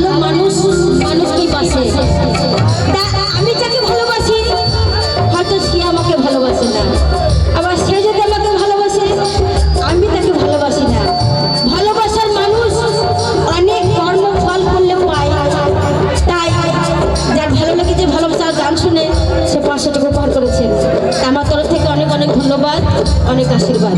ভালো মানুষ মানুষই বাসে? আমি যাকে ভালোবাসি, হয়তো সে আমাকে ভালোবাসে না। আবার সে যদি আমাকে ভালোবাসে, আমি তাকে ভালোবাসি না। ভালোবাসার মানুষ অনেক কর্ম, ফল করলে পায়। তাই যার ভালো লাগে যে ভালোবাসার গান শুনে সে পাঁচশোটুকু পার করেছেন আমার তরফ থেকে অনেক অনেক ধন্যবাদ, অনেক আশীর্বাদ।